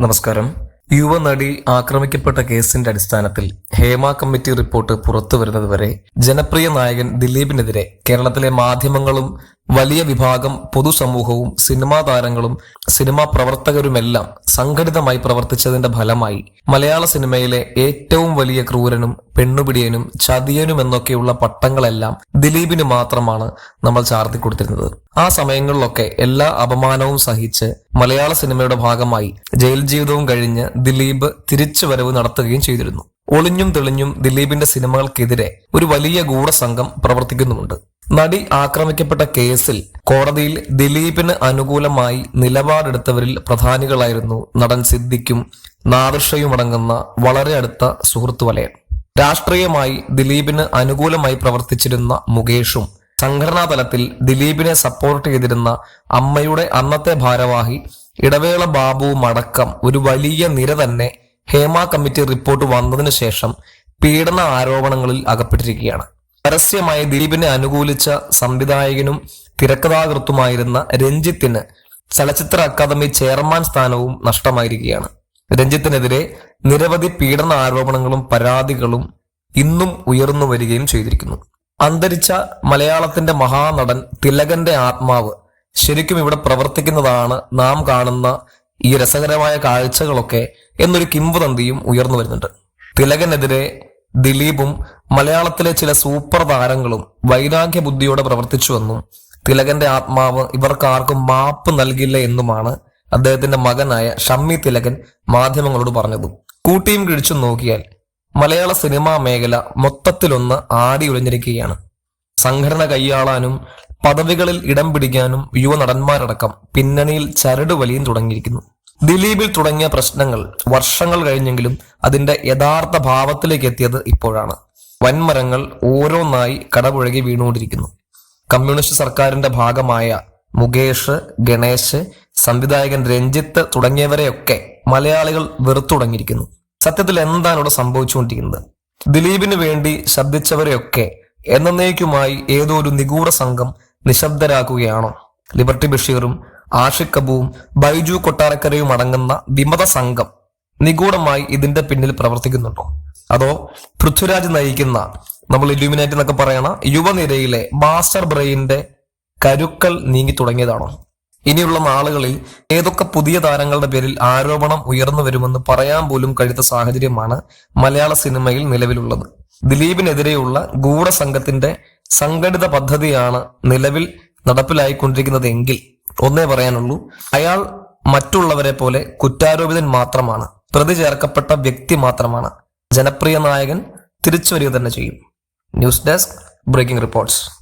നമസ്കാരം. യുവനടി ആക്രമിക്കപ്പെട്ട കേസിന്റെ അടിസ്ഥാനത്തിൽ ഹേമ കമ്മിറ്റി റിപ്പോർട്ട് പുറത്തു വരുന്നതുവരെ ജനപ്രിയ നായകൻ ദിലീപിനെതിരെ കേരളത്തിലെ മാധ്യമങ്ങളും വലിയ വിഭാഗം പൊതുസമൂഹവും സിനിമാ താരങ്ങളും സിനിമാ പ്രവർത്തകരുമെല്ലാം സംഘടിതമായി പ്രവർത്തിച്ചതിന്റെ ഫലമായി മലയാള സിനിമയിലെ ഏറ്റവും വലിയ ക്രൂരനും പെണ്ണുപിടിയനും ചതിയനും എന്നൊക്കെയുള്ള പട്ടങ്ങളെല്ലാം ദിലീപിന് മാത്രമാണ് നമ്മൾ ചാർത്തി കൊടുത്തിരുന്നത്. ആ സമയങ്ങളിലൊക്കെ എല്ലാ അപമാനവും സഹിച്ച് മലയാള സിനിമയുടെ ഭാഗമായി ജയിൽ ജീവിതവും കഴിഞ്ഞ് ദിലീപ് തിരിച്ചുവരവ് നടത്തുകയും ചെയ്തിരുന്നു. ഒളിഞ്ഞും തെളിഞ്ഞും ദിലീപിന്റെ സിനിമകൾക്കെതിരെ ഒരു വലിയ ഗൂഢസംഘം പ്രവർത്തിക്കുന്നുമുണ്ട്. നടി ആക്രമിക്കപ്പെട്ട കേസിൽ കോടതിയിൽ ദിലീപിന് അനുകൂലമായി നിലപാടെടുത്തവരിൽ പ്രധാനികളായിരുന്നു നടൻ സിദ്ദിഖും നാദൃഷയും അടങ്ങുന്ന വളരെ അടുത്ത സുഹൃത്തു വലയം രാഷ്ട്രീയമായി ദിലീപിന് അനുകൂലമായി പ്രവർത്തിച്ചിരുന്ന മുകേഷും സംഘടനാ തലത്തിൽ ദിലീപിനെ സപ്പോർട്ട് ചെയ്തിരുന്ന അമ്മയുടെ അന്നത്തെ ഭാരവാഹി ഇടവേള ബാബുവും അടക്കം ഒരു വലിയ നിര തന്നെ ഹേമ കമ്മിറ്റി റിപ്പോർട്ട് വന്നതിനു ശേഷം പീഡന ആരോപണങ്ങളിൽ അകപ്പെട്ടിരിക്കുകയാണ്. പരസ്യമായി ദിലീപിനെ അനുകൂലിച്ച സംവിധായകനും തിരക്കഥാകൃത്തുമായിരുന്ന രഞ്ജിത്തിന് ചലച്ചിത്ര അക്കാദമി ചെയർമാൻ സ്ഥാനവും നഷ്ടമായിരിക്കുകയാണ്. രഞ്ജിത്തിനെതിരെ നിരവധി പീഡന ആരോപണങ്ങളും പരാതികളും ഇന്നും ഉയർന്നു വരികയും ചെയ്തിരിക്കുന്നു. അന്തരിച്ച മലയാളത്തിന്റെ മഹാനടൻ തിലകന്റെ ആത്മാവ് ശരിക്കും ഇവിടെ പ്രവർത്തിക്കുന്നതാണ് നാം കാണുന്ന ഈ രസകരമായ കാഴ്ചകളൊക്കെ എന്നൊരു കിംവദന്തിയും ഉയർന്നു വരുന്നുണ്ട്. തിലകനെതിരെ ദിലീപും മലയാളത്തിലെ ചില സൂപ്പർ താരങ്ങളും വൈരാഗ്യ ബുദ്ധിയോടെ പ്രവർത്തിച്ചുവെന്നും തിലകന്റെ ആത്മാവ് ഇവർക്കാർക്കും മാപ്പ് നൽകില്ല എന്നുമാണ് അദ്ദേഹത്തിന്റെ മകനായ ഷമ്മി തിലകൻ മാധ്യമങ്ങളോട് പറഞ്ഞത്. കൂട്ടിയും കിഴിച്ചും നോക്കിയാൽ മലയാള സിനിമാ മേഖല മൊത്തത്തിലൊന്ന് ആടി ഉലഞ്ഞിരിക്കുകയാണ് സംഘടന കൈയാളാനും പദവികളിൽ ഇടം പിടിക്കാനും യുവ നടന്മാരടക്കം പിന്നണിയിൽ ചരട് വലിയും തുടങ്ങിയിരിക്കുന്നു. ദിലീപിൽ തുടങ്ങിയ പ്രശ്നങ്ങൾ വർഷങ്ങൾ കഴിഞ്ഞെങ്കിലും അതിന്റെ യഥാർത്ഥ ഭാവത്തിലേക്ക് എത്തിയത് ഇപ്പോഴാണ്. വൻമരങ്ങൾ ഓരോന്നായി കടപുഴകി വീണുകൊണ്ടിരിക്കുന്നു. കമ്മ്യൂണിസ്റ്റ് സർക്കാരിന്റെ ഭാഗമായ മുകേഷ് ഗണേശ് സംവിധായകൻ രഞ്ജിത്ത് തുടങ്ങിയവരെയൊക്കെ മലയാളികൾ വെറുത്തുടങ്ങിയിരിക്കുന്നു. സത്യത്തിൽ എന്താണ് ഇവിടെ സംഭവിച്ചുകൊണ്ടിരിക്കുന്നത്? ദിലീപിന് വേണ്ടി ശബ്ദിച്ചവരെയൊക്കെ എന്നേക്കുമായി ഏതോ ഒരു നിഗൂഢ സംഘം നിശബ്ദരാക്കുകയാണോ? ലിബർട്ടി ബഷീറും ആഷിഖ് കബുവും ബൈജു കൊട്ടാരക്കരയും അടങ്ങുന്ന വിമത സംഘം നിഗൂഢമായി ഇതിന്റെ പിന്നിൽ പ്രവർത്തിക്കുന്നുണ്ടോ? അതോ പൃഥ്വിരാജ് നയിക്കുന്ന നമ്മൾ ഇലുമിനേറ്റ് എന്നൊക്കെ പറയണ യുവനിരയിലെ മാസ്റ്റർ ബ്രെയിനിന്റെ കരുക്കൾ നീങ്ങി തുടങ്ങിയതാണോ? ഇനിയുള്ള നാളുകളിൽ ഏതൊക്കെ പുതിയ താരങ്ങളുടെ പേരിൽ ആരോപണം ഉയർന്നു വരുമെന്ന് പറയാൻ പോലും കഴിയുന്ന സാഹചര്യമാണ് മലയാള സിനിമയിൽ നിലവിലുള്ളത്. ദിലീപിനെതിരെയുള്ള ഗൂഢസംഘത്തിന്റെ സംഘടിത പദ്ധതിയാണ് നിലവിൽ നടപ്പിലായിക്കൊണ്ടിരിക്കുന്നതെങ്കിൽ ഒന്നേ പറയാനുള്ളൂ. അയാൾ മറ്റുള്ളവരെ പോലെ കുറ്റാരോപിതൻ മാത്രമാണ്. പ്രതി ചേർക്കപ്പെട്ട വ്യക്തി മാത്രമാണ്. ജനപ്രിയ നായകൻ തിരിച്ചു വരിക തന്നെ ചെയ്യും. News desk breaking reports.